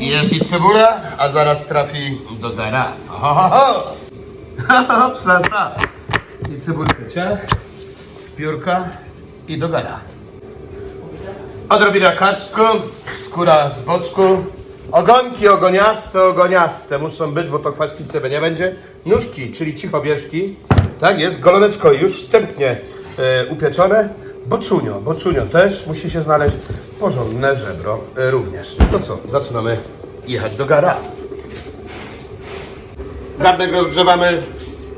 Jest i cebula, a zaraz trafi do dara. Ho, ho, ho. Psa, psa. I cebulkę ciach, piórka i do gara. Odrobina kaczku, skóra z boczku. Ogonki ogoniaste, ogoniaste muszą być, bo to kwaśnicy nie będzie. Nóżki, czyli cichobieżki. Tak jest, goloneczko już wstępnie e, upieczone. Boczunio, boczunio też musi się znaleźć. Porządne żebro e, również. No co, zaczynamy jechać do gara. Garnek rozgrzewamy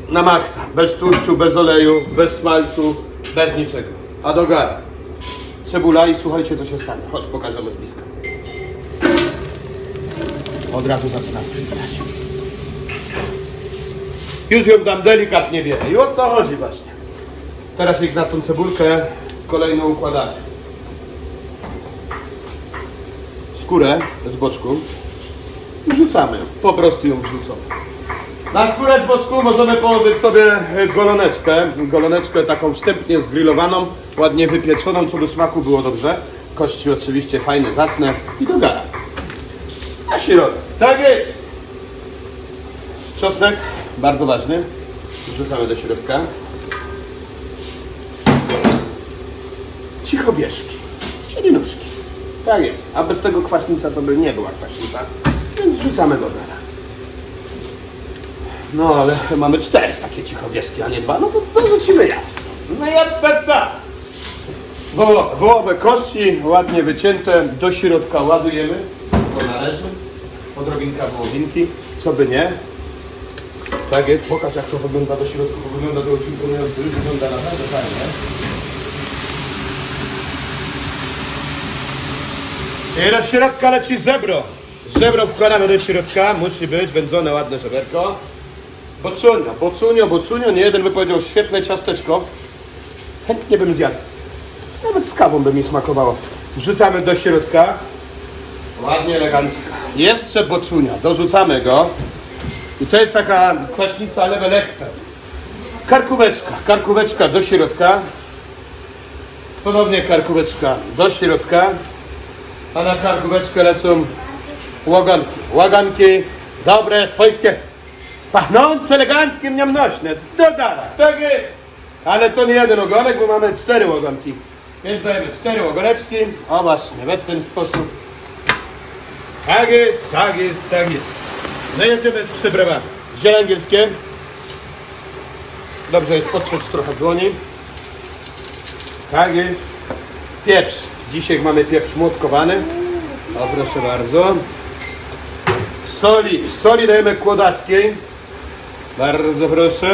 na maksa. Bez tłuszczu, bez oleju, bez smalcu, bez niczego. A do gara. Cebula i słuchajcie co się stanie. Chodź pokażemy z bliska. Od razu zaczyna sprzątać. Już ją dam delikatnie wiele. I o to chodzi właśnie. Teraz ich na tą cebulkę kolejno układamy. Skórę z boczku wrzucamy. Po prostu ją wrzucamy. Na skórę z boczku możemy położyć sobie e, goloneczkę. Goloneczkę taką wstępnie zgrillowaną, ładnie wypieczoną, co do smaku było dobrze. Kości oczywiście fajne, zacne i do gara. A środek. Tak jest. Czosnek, bardzo ważny. Wrzucamy do środka. Cichobieżki, czyli nóżki. Tak jest. A bez tego kwaśnica to by nie była kwaśnica. Więc wrzucamy do gara. No ale mamy cztery takie cichobieżki, a nie dwa. No to, to lecimy jasno. No jak sasa. Wo, wołowe kości, ładnie wycięte, do środka ładujemy, bo należy. Odrobinka wołowinki, co by nie. Tak jest, pokaż jak to wygląda do środka, bo wygląda to już imponująco, wygląda naprawdę fajnie. I do środka leci zebro. Żebro wkładamy do środka, musi być wędzone ładne żeberko. Boczunio, bocunio, bocunio, nie jeden by powiedział świetne ciasteczko. Chętnie bym zjadł. Nawet z kawą by mi smakowało. Wrzucamy do środka. Ładnie, elegancko. Jeszcze boczunia, dorzucamy go. I to jest taka kwaśnica level expert. Karkóweczka, karkóweczka do środka. Ponownie karkóweczka do środka. A na karkóweczkę lecą łaganki. Łaganki dobre, swojskie, pachnące, eleganckie, mniamnośne. Do dara, tak jest. Ale to nie jeden ogonek, bo mamy cztery łaganki. Więc dajemy cztery łagoneczki. O właśnie, w ten sposób. Tak jest, tak jest, tak jest. No jedziemy z przyprawami. Ziele angielskie. Dobrze jest potrzeć trochę dłoni. Tak jest. Pieprz. Dzisiaj mamy pieprz młotkowany. O proszę bardzo. Soli. Soli dajemy kłodaskiej. Bardzo proszę.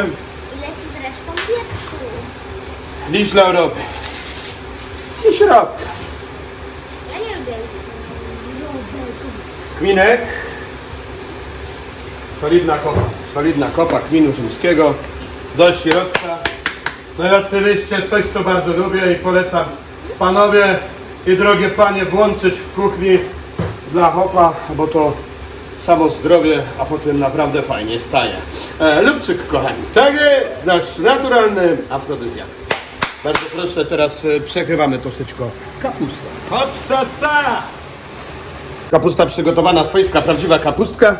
Ile ci zresztą pieprzu? Liść laurowy. I środka. Ja nie lubię. Kminek. Solidna kopa. Solidna kopa kminu rzymskiego. Do środka. No i oczywiście coś, co bardzo lubię i polecam panowie i drogie panie włączyć w kuchni dla hopa, bo to samo zdrowie, a potem naprawdę fajnie staje. E, lubczyk, kochani. Tak jest, nasz naturalny afrodyzjak. Bardzo proszę, teraz e, przekrywamy troszeczkę kapustę. Hopsa, sa! Kapusta przygotowana, swojska, prawdziwa kapustka,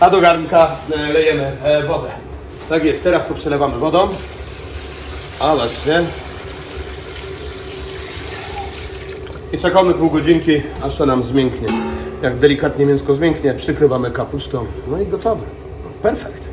a do garnka e, lejemy e, wodę. Tak jest, teraz to przelewamy wodą. A właśnie. I czekamy pół godzinki, aż to nam zmięknie. Jak delikatnie mięsko zmięknie, przykrywamy kapustą. No i gotowe. Perfekt.